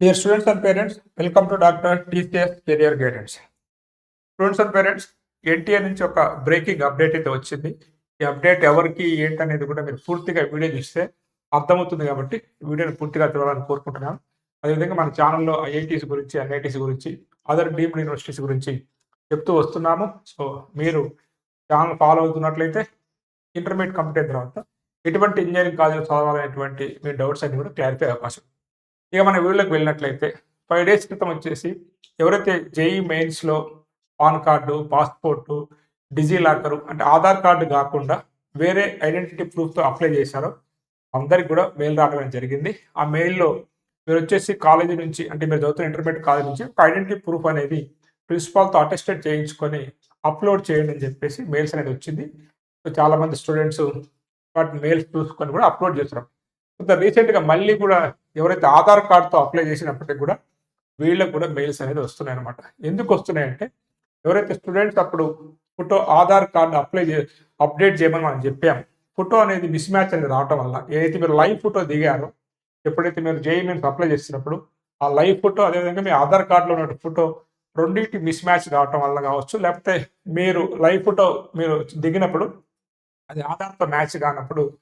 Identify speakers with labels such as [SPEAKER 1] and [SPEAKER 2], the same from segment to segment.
[SPEAKER 1] Dear students and parents, welcome to doctor TCS career guidance students and parents NTA నుంచి ఒక breaking update అయితే వచ్చింది. ఈ update ఎవరికి ఏంటనేది కూడా మీరు పూర్తిగా వీడియో చూస్తే అర్థమవుతుంది కాబట్టి వీడియోని పూర్తిగా చూడాలని కోరుకుంటున్నాను. అదేవిధంగా మన ఛానల్లో ఐఐటీస్ గురించి ఎన్ఐటీస్ గురించి అదర్ డీమ్డ్ యూనివర్సిటీస్ గురించి చెప్తూ వస్తున్నాము. సో మీరు ఛానల్ ఫాలో అవుతున్నట్లయితే ఇంటర్మీడియట్ కంప్లీట్ అయిన తర్వాత ఎటువంటి ఇంజనీరింగ్ కాలేజ్ చదవాలనేటువంటి మీ డౌట్స్ అన్ని కూడా క్లారిఫై అవకాశం. ఇక మన వీళ్ళకి వెళ్ళినట్లయితే ఫైవ్ డేస్ క్రితం వచ్చేసి ఎవరైతే జేఈ మెయిన్స్లో pan card passport DigiLocker అంటే ఆధార్ కార్డు కాకుండా వేరే ఐడెంటిటీ ప్రూఫ్తో అప్లై చేశారో అందరికి కూడా మెయిల్ రావడం జరిగింది. ఆ మెయిల్లో మీరు వచ్చేసి కాలేజీ నుంచి అంటే మీరు చదువుతున్న ఇంటర్మీడియట్ కాలేజ్ నుంచి ఒక ఐడెంటిటీ ప్రూఫ్ అనేది ప్రిన్సిపాల్తో అటెస్టెడ్ చేయించుకొని అప్లోడ్ చేయండి అని చెప్పేసి మెయిల్స్ అనేది వచ్చింది. సో చాలా మంది స్టూడెంట్స్ వాటి మెయిల్స్ చూసుకొని కూడా అప్లోడ్ చేస్తున్నారు. రీసెంట్గా మళ్ళీ కూడా ఎవరైతే ఆధార్ కార్డుతో అప్లై చేసినప్పటికీ కూడా వీళ్ళకు కూడా మెయిల్స్ అనేది వస్తున్నాయి అనమాట ఎందుకు వస్తున్నాయంటే ఎవరైతే స్టూడెంట్స్ అప్పుడు ఫోటో ఆధార్ కార్డు అప్లై చే అప్డేట్ చేయమని మనం చెప్పాము. ఫోటో అనేది మిస్ మ్యాచ్ అనేది రావటం వల్ల ఏదైతే మీరు లైవ్ ఫోటో దిగారో ఎప్పుడైతే మీరు జేఈ అప్లై చేస్తున్నప్పుడు ఆ లైవ్ ఫోటో అదేవిధంగా మీ ఆధార్ కార్డులో ఉన్న ఫోటో రెండింటి మిస్ మ్యాచ్ రావటం వల్ల కావచ్చు లేకపోతే మీరు లైవ్ ఫోటో మీరు దిగినప్పుడు అది ఆధార్తో మ్యాచ్ కానప్పుడు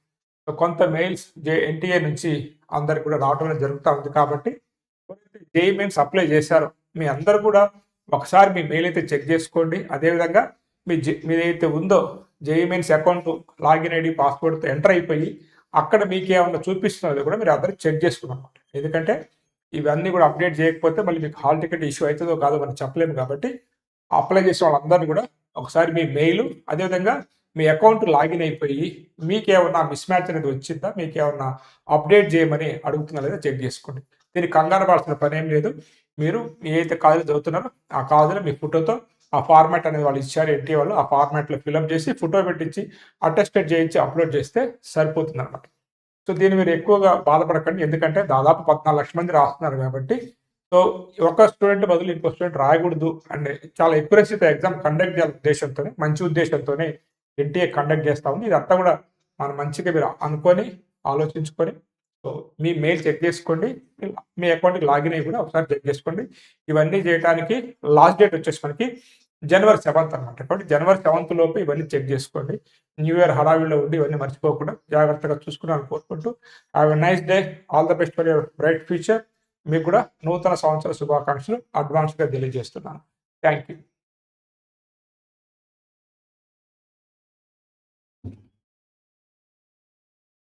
[SPEAKER 1] కొంత మెయిల్స్ జే ఎన్టీఏ నుంచి అందరికి కూడా రావడం అనేది జరుగుతూ ఉంది కాబట్టి జేఈ మెయిన్స్ అప్లై చేశారు మీ అందరు కూడా ఒకసారి మీ మెయిల్ అయితే చెక్ చేసుకోండి. అదేవిధంగా మీ జే మీదైతే ఉందో JEE mains account login ID పాస్వర్డ్తో enter అయిపోయి అక్కడ మీకు ఏమన్నా చూపిస్తున్నది కూడా మీరు అందరూ చెక్ చేసుకున్నమాట. ఎందుకంటే ఇవన్నీ కూడా అప్డేట్ చేయకపోతే మళ్ళీ మీకు హాల్ టికెట్ ఇష్యూ అవుతుందో కాదో మనం చెప్పలేము కాబట్టి అప్లై చేసిన వాళ్ళందరినీ కూడా ఒకసారి మీ మెయిల్ అదేవిధంగా మీ అకౌంట్ లాగిన్ అయిపోయి మీకేమన్నా మిస్ మ్యాచ్ అనేది వచ్చిందా? మీకేమన్నా అప్డేట్ చేయమని అడుగుతున్నా లేదా చెక్ చేసుకోండి. దీనికి కంగారు పడాల్సిన పని ఏం లేదు. మీరు ఏదైతే కాదు చదువుతున్నారో ఆ కాలేజీలో మీ ఫోటోతో ఆ ఫార్మాట్ అనేది వాళ్ళు ఇచ్చారు ఎన్టీ వాళ్ళు ఆ ఫార్మాట్లో ఫిల్అప్ చేసి ఫోటో పెట్టించి అటెస్టెడ్ చేయించి అప్లోడ్ చేస్తే సరిపోతుంది అనమాట సో దీన్ని మీరు ఎక్కువగా బాధపడకండి. ఎందుకంటే దాదాపు పద్నాలుగు లక్షల మంది రాస్తున్నారు కాబట్టి. సో ఒక స్టూడెంట్ బదులు ఇంకో స్టూడెంట్ రాయకూడదు. అండ్ చాలా ఎక్కువసితో ఎగ్జామ్ కండక్ట్ చేయాలి ఉద్దేశంతోనే మంచి ఉద్దేశంతోనే ఎన్టీఏ కండక్ట్ చేస్తా ఉంది ఇదంతా కూడా మనం మంచిగా మీరు అనుకొని ఆలోచించుకొని సో మీ మెయిల్ చెక్ చేసుకోండి. మీ అకౌంట్కి లాగిన్ అయ్యి కూడా ఒకసారి చెక్ చేసుకోండి. ఇవన్నీ చేయడానికి లాస్ట్ డేట్ వచ్చేసి మనకి జనవరి సెవెంత్ అనమాట కాబట్టి జనవరి సెవెంత్ లోపు ఇవన్నీ చెక్ చేసుకోండి. న్యూ ఇయర్ హడావిడిలో ఉండి ఇవన్నీ మర్చిపోకుండా జాగ్రత్తగా చూసుకున్నాను కోరుకుంటూ have a nice day all the best for your bright future మీకు కూడా నూతన సంవత్సర శుభాకాంక్షలు. అడ్వాన్స్గా తెలియజేస్తున్నాను. Thank you